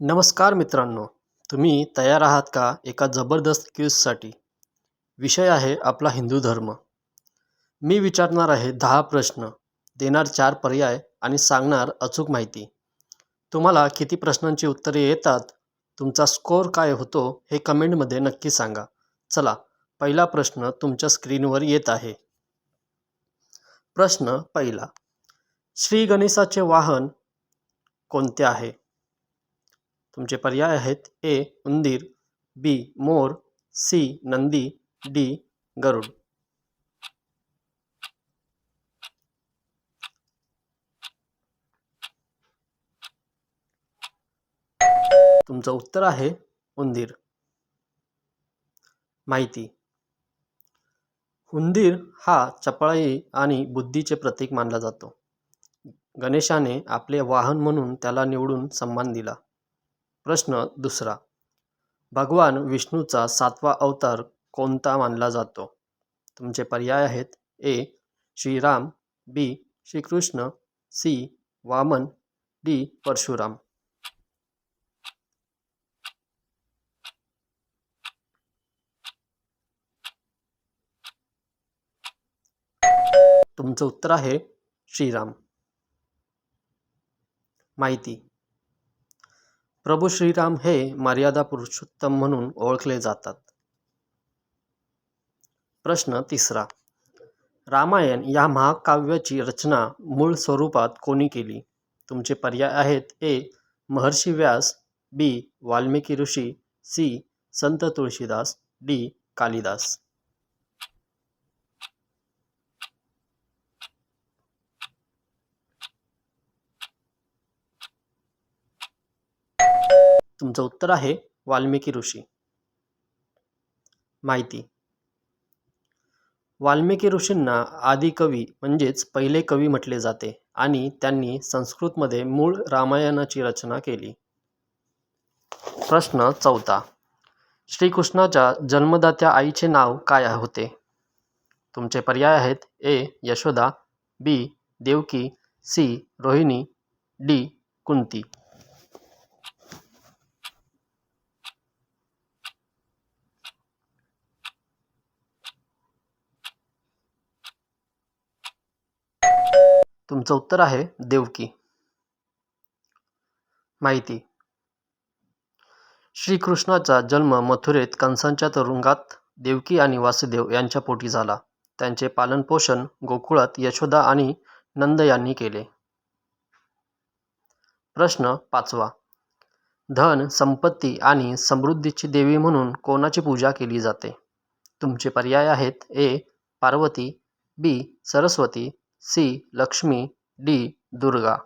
नमस्कार मित्रांनो तुम्ही तयार आहात का एका जबरदस्त क्विजसाठी विषय आहे आपला हिंदू धर्म. मी विचारणार आहे दहा प्रश्न देणार चार पर्याय आणि सांगणार अचूक माहिती. तुम्हाला किती प्रश्नांची उत्तरे येतात तुमचा स्कोअर काय होतो हे कमेंटमध्ये नक्की सांगा. चला पहिला प्रश्न तुमच्या स्क्रीनवर येत आहे. प्रश्न पहिला श्री गणेशाचे वाहन कोणते आहे? तुमचे पर्याय आहेत ए उंदीर बी मोर सी नंदी डी गरुड. तुमचं उत्तर आहे उंदीर. माहिती. उंदीर हा चपळाई आणि बुद्धीचे प्रतीक मानला जातो. गणेशाने आपले वाहन म्हणून त्याला निवडून सन्मान दिला. प्रश्न दुसरा. भगवान विष्णूचा सातवा अवतार कोणता मानला जातो? तुमचे पर्याय आहेत A. Shriram B. Shrikrishna C. Vaman D. Parshuram. तुमचं उत्तर आहे श्रीराम. माहिती. प्रभू श्रीराम हे मर्यादा पुरुषोत्तम म्हणून ओळखले जातात. प्रश्न तिसरा. रामायण या महाकाव्याची रचना मूळ स्वरूपात कोणी केली? तुमचे पर्याय आहेत ए. महर्षी व्यास बी. वाल्मिकी ऋषी सी. संत तुळशीदास डी. कालिदास. तुमचं उत्तर आहे वाल्मिकी ऋषी. माहिती. वाल्मिकी ऋषींना आदिकवी म्हणजेच पहिले कवी म्हटले जाते आणि त्यांनी संस्कृतमध्ये मूळ रामायणाची रचना केली. प्रश्न चौथा. श्रीकृष्णाच्या जन्मदात्या आईचे नाव काय होते? तुमचे पर्याय आहेत A. Yashoda B. Devaki C. Rohini D. Kunti. तुमचं उत्तर आहे देवकी. माहिती. श्रीकृष्णाचा जन्म मथुरेत कंसांच्या तुरुंगात देवकी आणि वासुदेव यांच्या पोटी झाला. त्यांचे पालनपोषण गोकुळात यशोदा आणि नंद यांनी केले. प्रश्न पाचवा. धन संपत्ती आणि समृद्धीची देवी म्हणून कोणाची पूजा केली जाते? तुमचे पर्याय आहेत A. Parvati B. Saraswati C. Lakshmi D. Durga.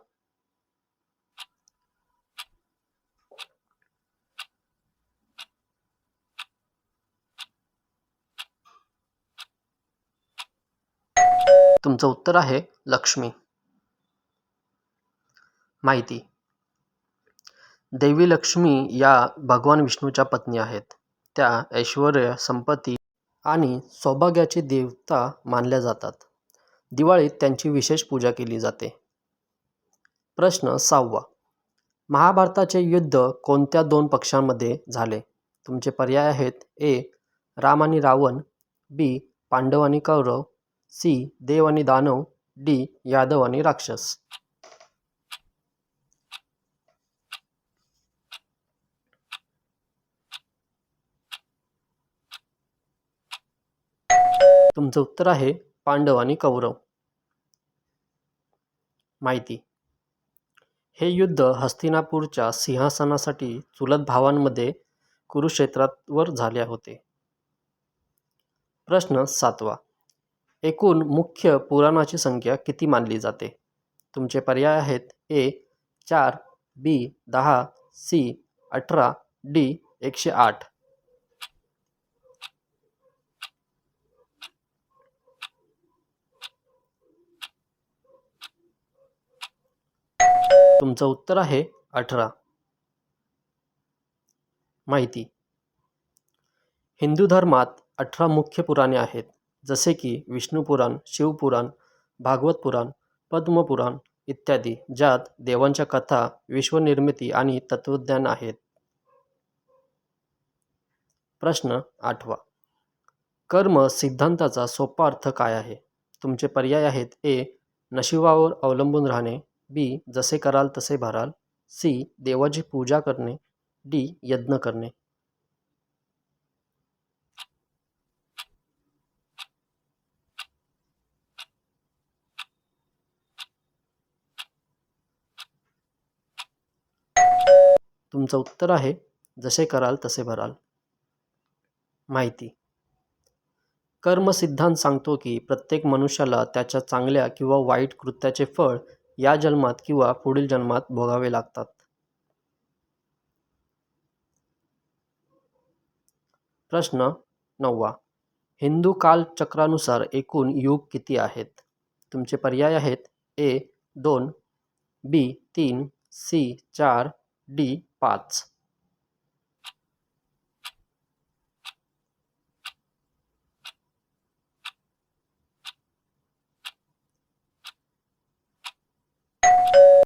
तुमचं उत्तर आहे लक्ष्मी. माहिती. देवी लक्ष्मी या भगवान विष्णूच्या पत्नी आहेत. त्या ऐश्वर संपत्ती आणि सौभाग्याची देवता मानल्या जातात. दिवाळीत त्यांची विशेष पूजा केली जाते. प्रश्न सहावा. महाभारताचे युद्ध कोणत्या दोन पक्षांमध्ये झाले? तुमचे पर्याय आहेत ए. राम आणि रावण बी पांडव आणि कौरव सी देव आणि दानव डी यादव आणि राक्षस. तुमचं उत्तर आहे पांडव आणि कौरव. माहिती. हे युद्ध हस्तिनापूरच्या सिंहासनासाठी चुलत भावांमध्ये कुरुक्षेत्रावर झाले होते. प्रश्न सातवा. एकूण मुख्य पुराणाची संख्या किती मानली जाते? तुमचे पर्याय आहेत ए चार बी दहा सी अठरा डी एकशे आठ. तुमचं उत्तर आहे अठरा. माहिती. हिंदू धर्मात अठरा मुख्य पुराणे आहेत जसे की विष्णुपुराण शिवपुराण भागवत पुराण पद्मपुराण इत्यादी ज्यात देवांच्या कथा विश्वनिर्मिती आणि तत्वज्ञान आहेत. प्रश्न आठवा. कर्म सिद्धांताचा सोपा अर्थ काय आहे? तुमचे पर्याय आहेत ए. नशिबावर अवलंबून राहणे बी जसे कराल तसे भराल. सी देवाची पूजा करणे. डी यज्ञ करणे. तुमचं उत्तर आहे जसे कराल तसे भराल. माहिती. कर्म सिद्धांत सांगतो की प्रत्येक मनुष्याला त्याच्या चांगल्या किंवा वाईट कृत्याचे फळ या जन्मात किंवा पुढील जन्मात भोगावे लागतात. प्रश्न नववा. हिंदू कालचक्रानुसार एकूण युग किती आहेत? तुमचे पर्याय आहेत ए दोन बी तीन सी चार डी पाच.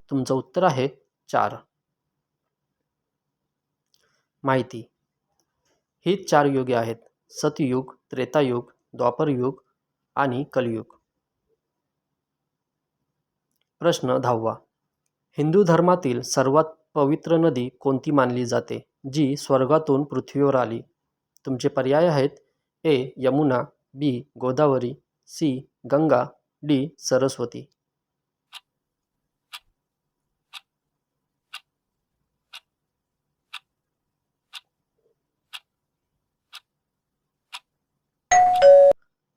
तुमचं उत्तर आहे चार. माहिती. ही चार युगे आहेत. सतयुग त्रेतायुग द्वापरयुग आणि कलयुग. प्रश्न दहावा. हिंदू धर्मातील सर्वात पवित्र नदी कोणती मानली जाते? जी स्वर्गातून पृथ्वीवर आली. तुमचे पर्याय आहेत A. Yamuna B. Godavari C. Ganga D. Saraswati.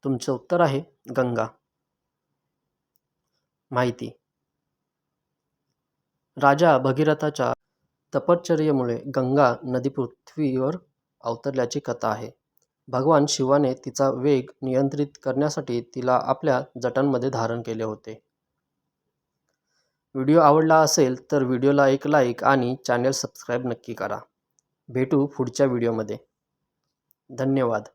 तुमचं उत्तर आहे गंगा. माहिती. राजा भगीरथाच्या तपश्चर्येमुळे गंगा नदी पृथ्वीवर अवतरल्याची कथा आहे. भगवान शिवाने तिचा वेग नियंत्रित करण्यासाठी तिला आपल्या जटांमध्ये धारण केले होते. व्हिडिओ आवडला असेल तर व्हिडिओला एक लाईक आणि चॅनल सबस्क्राईब नक्की करा. भेटू पुढच्या व्हिडिओमध्ये. धन्यवाद.